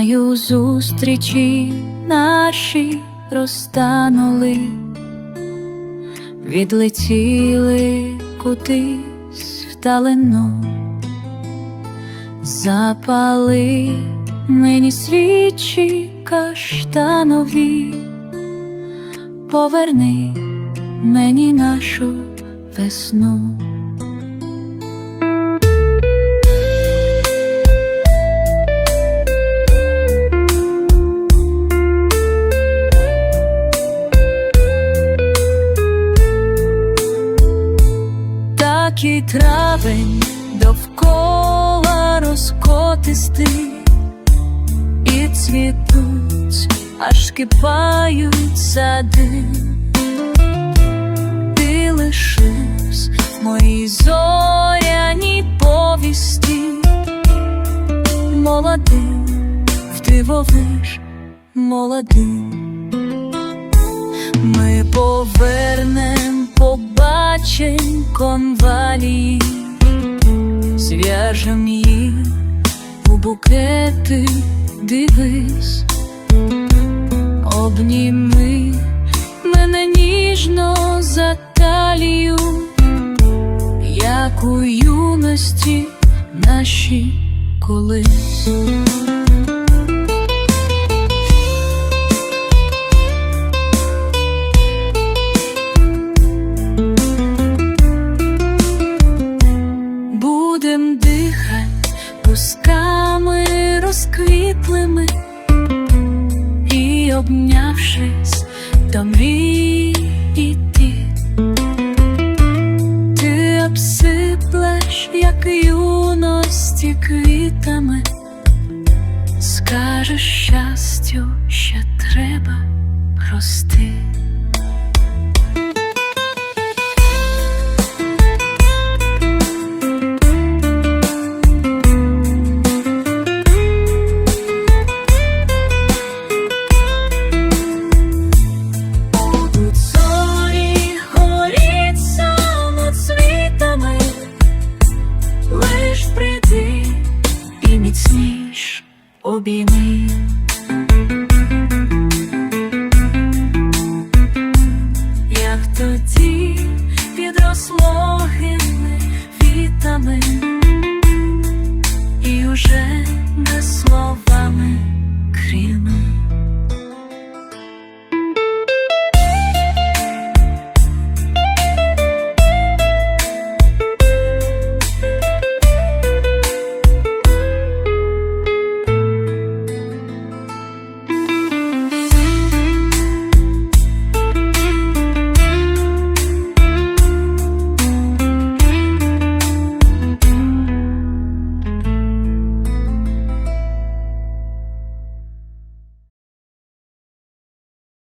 у зустрічі наші розтанули, відлетіли кудись вдалину, запали мені свічі каштанові, поверни мені нашу весну. І травень довкола розкотистий, і цвітуть, аж кипають сади. Ти лишився в моїй зоряній повісті, молодим, вдивовиш молодим. Ми повернем побачень конвалії, зв'яжем їх у букети, дивись, обніми мене ніжно за талію, як у юності наші колись. Пусками розквітлими і обнявшись до мрій іти. Ти обсиплеш, як юності квітами, скажеш щастю, що треба прости. обійми. Як тоді підросло гине вітами, і уже не словами кріну.